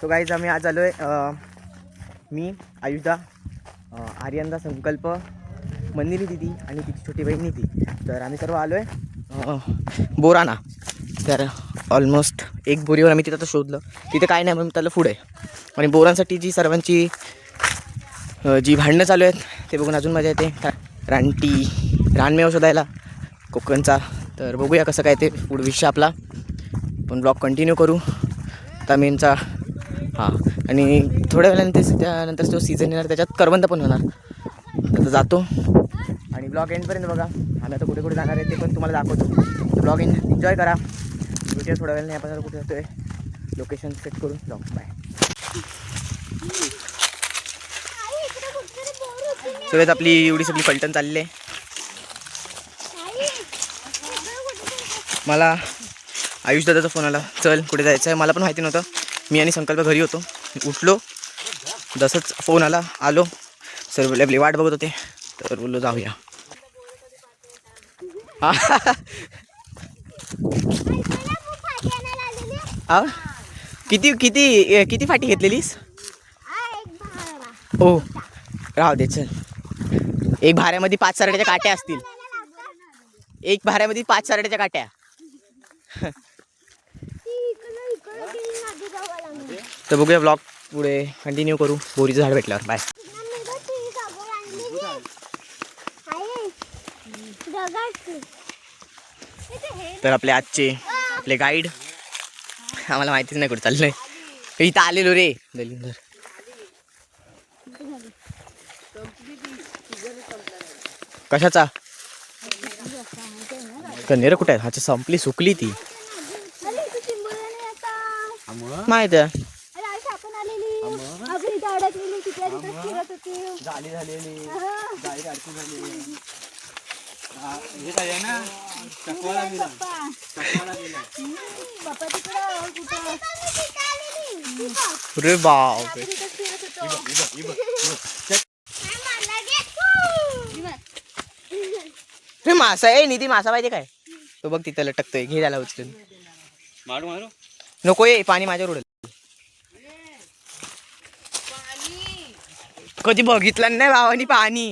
तो गाईज आम्ही आज आलो आहे मी आयुषदा आर्यंदा आर्यनदा संकल्प मंदिरी दिदी आणि तिची छोटी बहीण निधी. तर आम्ही सर्व आलो आहे बोराना. तर ऑलमोस्ट एक बोरीवर आम्ही तिथं शोधलं. तिथे काय नाही म्हणून त्याला पुढे आणि बोरांसाठी जी सर्वांची जी भांडणं चालू आहेत ते बघून अजून मजा येते. रा- रानटी रानमेव शोधायला कोकणचा तर बघूया कसं काय ते पुढे विषय आपला. पण ब्लॉग कंटिन्यू करू. तमीनचा हां. आणि थोड्या वेळानंतर त्यानंतर जो सीझन येणार त्याच्यात करवंद पण होणार. आता जातो. आणि ब्लॉग एंडपर्यंत बघा. आम्ही आता कुठे कुठे जाणार आहे ते पण तुम्हाला दाखवतो. ब्लॉग एंड एन्जॉय करा. भेटूया थोड्या वेळाने. आपण कुठे जातोय? लोकेशन सेट करून ब्लॉग बाय सगळ्यात आपली एवढी सगळी फलटण चालली आहे. मला आयुष दादाचा फोन आला. चल कुठे जायचं आहे? मला पण माहिती नव्हतं. मी आणि संकल्प घरी होतो. उठलो. जसंच फोन आला आलो. सर बोलले आपली वाट बघत होते. तर बोललो जाऊया. हा. किती किती किती फाटी घेतलेलीस? हो राहू दे चल. एक भाऱ्यामध्ये पाच सरड्याच्या काट्या असतील. एक भाऱ्यामध्ये पाच सरड्याच्या काट्या. तर बघूया ब्लॉग पुढे. कंटिन्यू करू. बोरीचं झाड भेटल्यावर. बाय तर आपले आजचे आपले गाईड आम्हाला माहितीच नाही कुठे चाललंय. इथं आलेलो रे. दलिंदर. कशाचा? कन्हेर कुठे आहे? ह्याची संपली सुकली ती. माहीत आहे झाली झालेली. गाडी अडकून झाली अरे बाप रे. मासा आहे निधी मासा पाहिजे काय? तो बघ तिथं लटकतोय घे त्याला उचलून. मारू मारू. नको ये पाणी माझ्यावर उडल. कधी बघितलं नाही भावानी पाणी.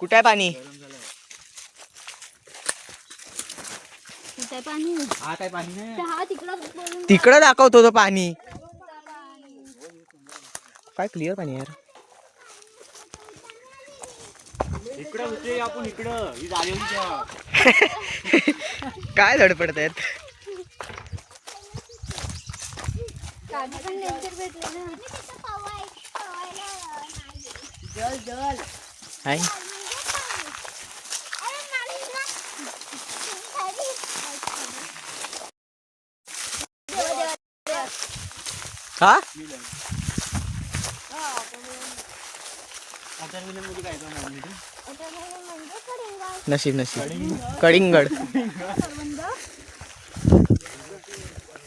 कुठे आहे पाणी? तिकडं दाखवतो तो पाणी. काय क्लिअर पाणी यार? इकडं होते आपण इकडं. काय धडपडत आहेत? काढी पण नेचर भेटले ना जल जल हाय हा? नशीब नशीब. कडिंगड.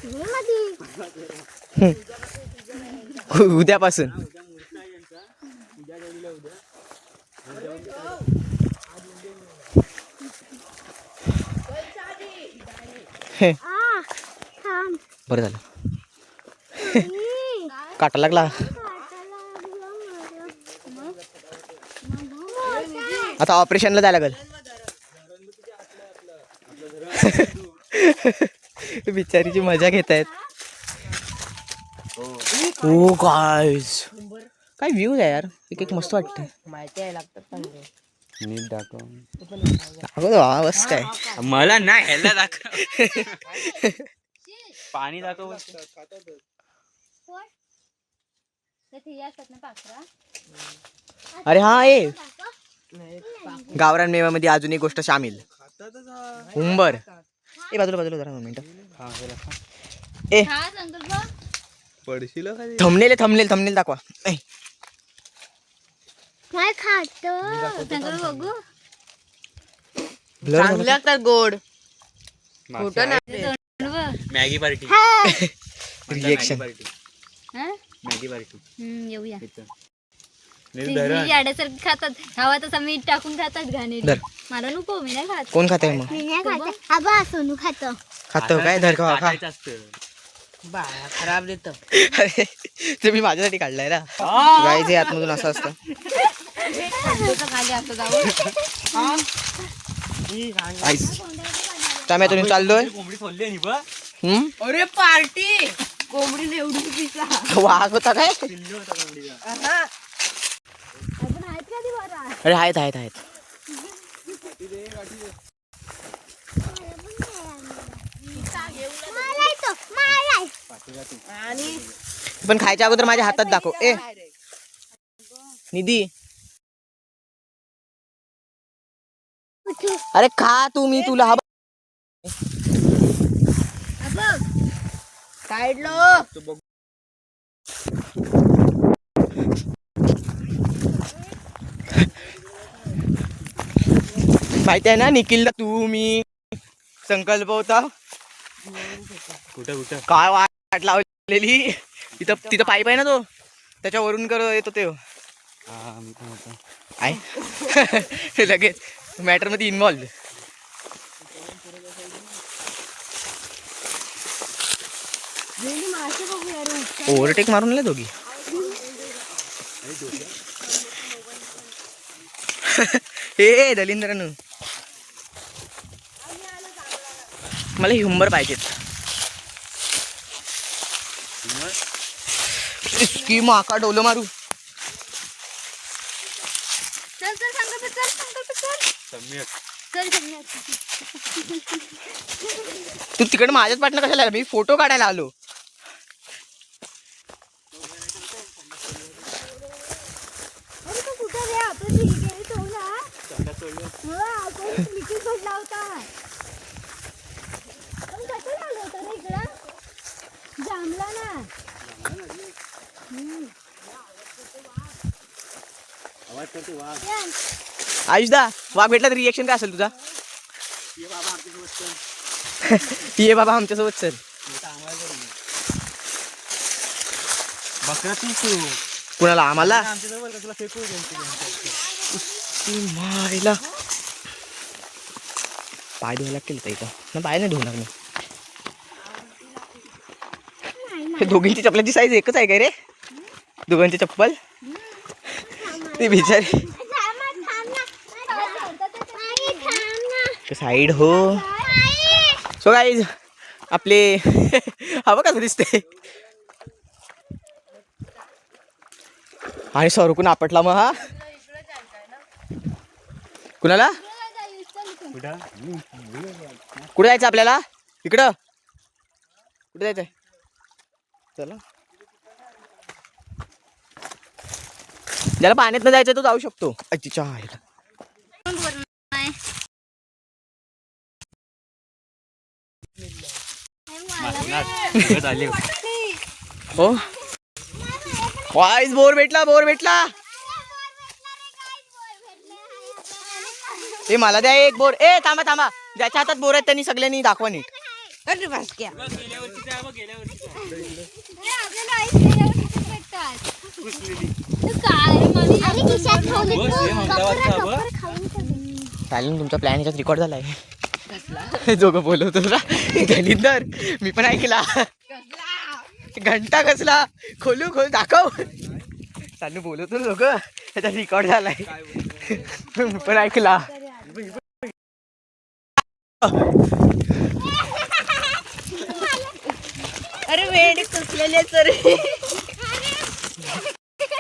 उद्यापासून. बरं झालं. काटा लागला. आता ऑपरेशनला जायला लागल. बिचारीची मजा घेत आहेत ओ गायज काय व्ह्यूज आहे यार. एक एक मस्त वाटतं नीट दाखव. दाखवतो हा, बस काय मला नाही ह्याला दाखव. पाणी दाखव ना अरे हा ए. गावरान मेवामध्ये अजून एक गोष्ट सामील उंबर. ए बाजूला बाजूला जरा मिनिटं. ए. हा संकल्प. थंबनेल थंबनेल थंबनेल दाखवा. ए, काय खातो? संकल्प बघू. blur झालं. लागतात गोड. Maggi party Reaction. पार्टी हा? मॅगी पार्टी हम्म, येऊया. इथं. धरण याड्यासारखं खातात. हवा तसा मीठ टाकून खातात घाणे धर. मला नको मी नाही खात. कोण खात मग? मी नाही खात. आबा सोनू खातो. खातो काय धर का खा. असतं. खराब देत अरे ते मी माझ्यासाठी काढलाय ना? गाईच हे आतमधून असं असतं. खाली असं जाऊ आईस त्यामुळे तुम्ही चाललोय. कोंबडी सोडली आणि बा. हम्म? अरे पार्टी! कोंबडी एवढी पिसा. वाघ होता काय? पिल्लू होता कोंबडीचा. अरे आहेत आहेत आहेत. आणि पण खायच्या अगोदर माझ्या हातात दाखव. ए. निधी. अरे खा तू मी तुला हा काढलो. माहिती आहे ना निखिलला तू मी संकल्प होता. कुठं कुठं? काय वाट लावलेली. तिथं तिथं पाईप आहे ना तो. त्याच्यावरून कर येतो ते. हा आहे. लगेच. मॅटरमध्ये इन्व्हॉल्व ओव्हरटेक मारून आले दोघी. हे दलिंद्रन. मला ह्युंबर पाहिजेत. इतकी माका डोलं मारू। चल चल संकल्प चल संकल्प चल। सम्यक। चल सम्यक तू तिकडे माझ्याच पाठनं कशाला आला? मी फोटो काढायला आलो. हा, जामला ना. आवाज करते वाघ आयुषदा वाघ भेटला तर रिएक्शन काय असेल तुझा? ये बाबा आमच्यासोबत सर बकरा ती तू कुणाला आम्हाला? आमच्या जवळ फेकू ती मायला. पाय धुवायला लागतील का इथं. ना पाय नाही धुवणार मी. दोघींची चपलाची साईज एकच आहे काय रे? दोघांची चप्पल? ती बिचारी. साईड हो. सो गाईज आपले हवं कसं दिसते आणि सरकून आपटला मग हा? कुणाला? कुठे जायचं आपल्याला? इकडं. कुठे जायचंय? चला. ज्याला पाण्यात जायचं तो जाऊ शकतो. तिच्या आले हो. बोर भेटला बोर भेटला. ए मला द्या एक बोर. ए थांबा थांबा. ज्याच्या हातात बोर आहेत त्यांनी सगळ्यांनी दाखवा नीट. अरे आहे हे. चालेल तुमचा प्लॅन ह्याच्यात रेकॉर्ड झालाय. दोघं बोलवतो ना. दलिंदर मी पण ऐकला. घंटा कसला? खोलू खोल दाखव. चालू बोलवतो लोक ह्याच्यात रेकॉर्ड झालाय. मी पण ऐकला. अरे वेड कसलेले सर हा थांब धरून गेला काहीतरी. बडे इथून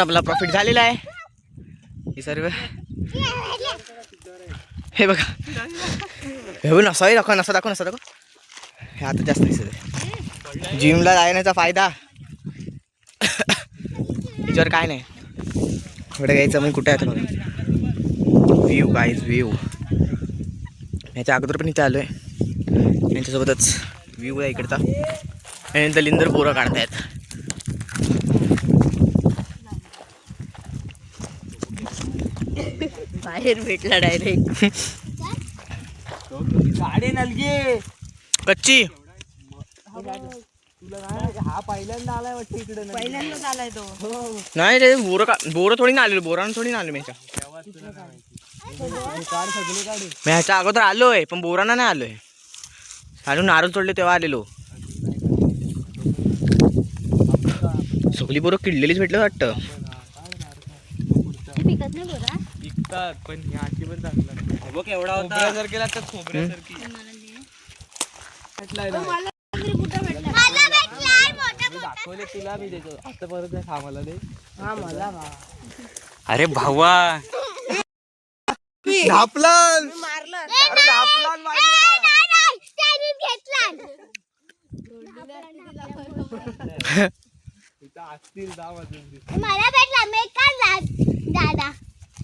आपला प्रॉफिट झालेला आहे. हे सर्व हे बघा. हे बघ नसाही दाखव नसा दाखव नसा दाखव. हे आता जास्त दिसत जिमला जाण्याचा फायदा. याच्यावर काय नाही. एवढं घ्यायचं मग कुठे आहे बघा. व्ह्यू गाईज व्ह्यू ह्याच्या अगोदर पण इथे आलो आहे यांच्यासोबतच व्ह्यू आहे इकडचा. आणि लिंदर पोरं काढतायत. बाहेर भेटला डायरेक्ट गाडी नलगे. कच्ची. हा पहिल्यांदा आलाय वाटतं इकडे पहिल्यांदाच आलाय तो. नाही रे बोरं का बोरं थोडी ना आलेलो बोरानं थोडी ना आलो मी मी ह्याच्या अगोदर आलोय पण बोरांना नाही आलोय. आलो नारळ तोडले तेव्हा आलेलो. सगळी बोरं किडलेलीच भेटलं वाटतं. ते पिकत नाही बोला विकतात पण ह्याची पण चांगला बघ एवढा होता. जर केला तर खोबऱ्यासारखी मला तरी कुठं भेटला मला भेटलाय मोठा मी दाखवले तुला मी देतो. आता परत नाही खा मला दे. हा मला अरे भावा. धापलन मारलं. असतील मला भेटला मी काढला दादा.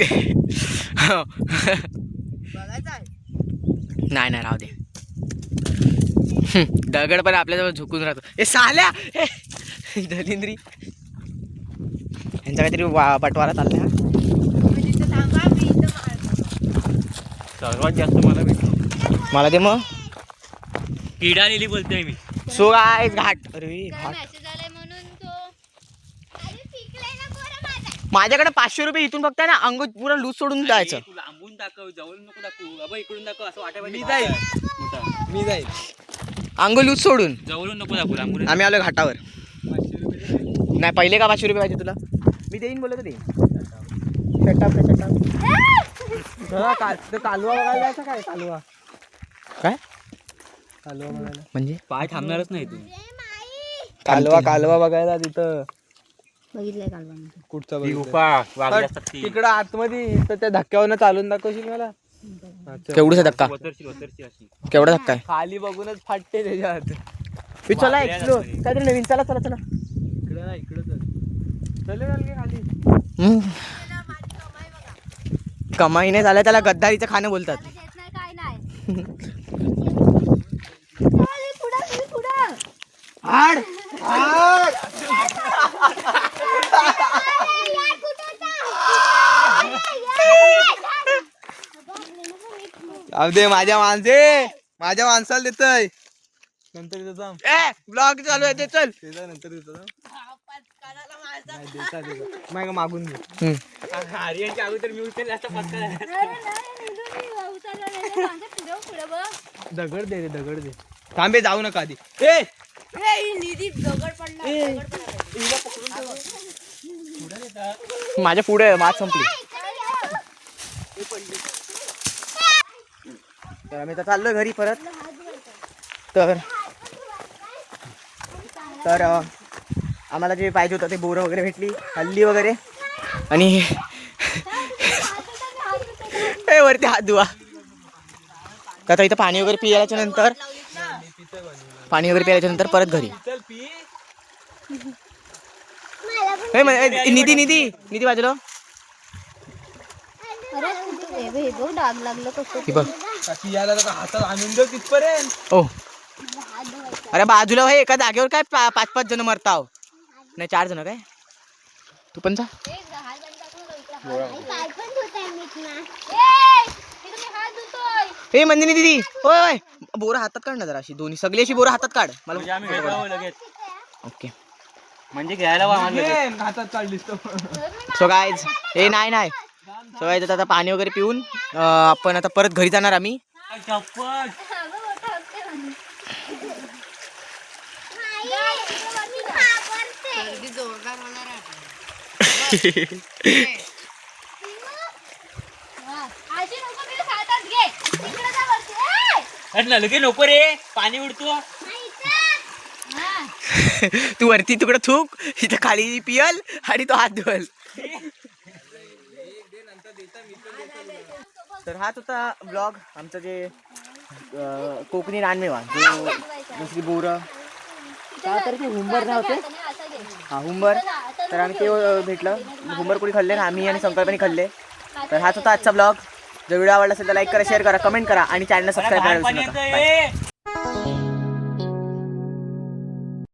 नाही बघायचं आहे. नाही राहू दे. दगड पण आपल्याजवळ झुकून राहतो. ए साल्या! दलिंद्री यांचा काहीतरी वा बटवारा चाललाय हा. तुम्ही तिथं थांबा मी इथं मारतो सर्वात जास्त मला भेटतो मला दे मग. किडा लिहिली बोलतोय मी. सो काय घाट. अरे घाट message आलाय म्हणून तो अरे पिकलाय ना पोरं माझा. माझ्याकडे पाचशे रुपये इथून फक्त आहे ना अंग पुरा लूज सोडून जायचं. तू लांबून दाखव जवळ नको दाखवू. अबा इकडून दाखव असं वाटाय मी जाईल. मी जाईल. अंग लूज सोडून. जवळून नको दाखवू लांबून आम्ही आलो घाटावर. नाही पहिले का पाचशे रुपये पाहिजे तुला? मी देईन बोलत होते. शटाप शटाप कालवा बघायला जायचं काय कालवा. काय? कालवा बघायला. म्हणजे? पाय थांबणारच नाही तू. कालवा कालवा बघायला तिथं. बघितलंय काल बघ. कुठचा ती गुफा वागली असतात ती. तिकडं आतमध्ये तर त्या धक्क्यावरनं चालून दाखवशील मला? अच्छा. धक्का? अशी. केवढा धक्का आहे? खाली बघूनच फाटते त्याच्यात. मी चला एक्सप्लोर जास्त काहीतरी नवीन चला चला चला. इकडे ना इकडे चल. चले खाली. हम्म. कमाई नाही झालं त्याला गद्दारीचं खाणं बोलतात. देत नाही, काय नाही. पुढं, पुढं. दे माझ्या माणसे. माझ्या माणसाला देतय. नंतर ब्लॉग चालू आहे ते चल. नंतर देतो का मागून घे. आर्यनच्या अगोदर मी उचलले असता. दगड दे रे दगड दे. थांबे जाऊ नका आधी. ए! ए, ही निधी दगड पडला दगड पडला. माझ्या पुढे मात संपली. तर आम्ही तर चाललोय घरी परत. तर तर आम्हाला जे पाहिजे होतं ते बोरं वगैरे भेटली हल्ली वगैरे. आणि वरती हात धुवा. तर इथं पाणी वगैरे पियाच्या नंतर पाणी वगैरे प्यायच्या नंतर परत घरी. निधी निधी निधी बाजूला. अरे अरे बाजूला हो, एका जागेवर काय पा- पाच पाच जण मरताव. नाही चार जण काय? तू पण जा. ए मंदिनी दिदी होय होय बोरं हातात काढ ना जरा अशी दोन्ही. सगळी अशी बोरं हातात काढ. म्हणजे मला लगेच. ओके. म्हणजे घ्यायला हातात काढलीस सो गायज ए नाही नाही. सो गायज आता पाणी वगैरे पिऊन आपण आता परत घरी जाणार आम्ही. नलगे लगे नको रे. पाणी उडतो. तू वरती तुकडं थूक इथं खाली पियल आणि तो हात धुवल तर हाच होता ब्लॉग आमचं जे कोकणी रानमेवा जो दुसरी बोरं काय तर ते हुंबर नाव होते हा हुंबर तर आम्ही ते भेटलं. हुंबर कोणी खाल्ले? ना आम्ही आणि संकल्पनी खाल्ले. तर हाच होता आजचा ब्लॉग जर व्हिडिओ आवडला असेल तर लाईक करा शेअर करा कमेंट करा आणि चॅनल सबस्क्राईब करायला विसरू नका. ए